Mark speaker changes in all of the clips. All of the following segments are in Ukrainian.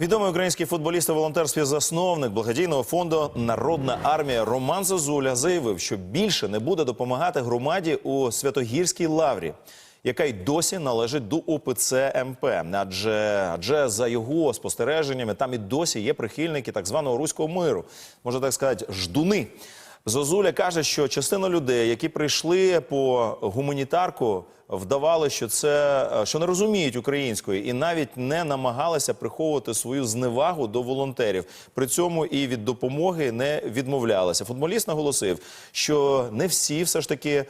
Speaker 1: Відомий український футболіст у волонтерстві засновник благодійного фонду Народна армія Роман Зозуля заявив, що більше не буде допомагати громаді у Святогірській лаврі, яка й досі належить до УПЦ МП. Адже адже за його спостереженнями там і досі є прихильники так званого руського миру, можна так сказати, ждуни. Зозуля каже, що частина людей, які прийшли по гуманітарку, вдавали, що це е, що не розуміють української, і навіть не намагалися приховувати свою зневагу до волонтерів. При цьому і від допомоги не відмовлялися. Футболіст наголосив, що не всі все ж таки е,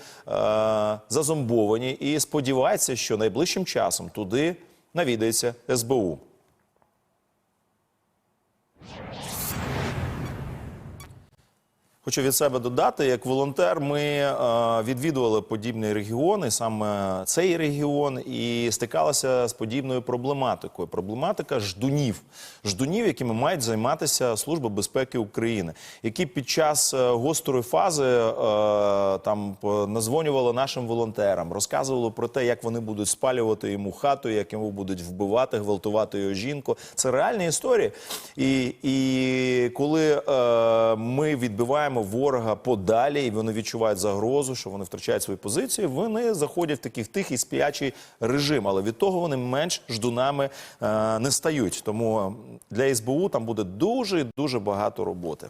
Speaker 1: зазомбовані, і сподівається, що найближчим часом туди навідається СБУ. Хочу від себе додати, як волонтер, ми е, відвідували подібні регіони, саме цей регіон, і стикалися з подібною проблематикою. Проблематика ждунів, ждунів, якими мають займатися Служба безпеки України, які під час е, гострої фази е, там назвонювали нашим волонтерам, розказували про те, як вони будуть спалювати йому хату, як йому будуть вбивати, гвалтувати його жінку. Це реальні історії. І, і коли ми відбиваємо ворога подалі, і вони відчувають загрозу, що вони втрачають свої позиції, вони заходять в такий тихий сп'ячий режим. Але від того вони менш ждунами е, не стають. Тому для СБУ там буде дуже дуже багато роботи.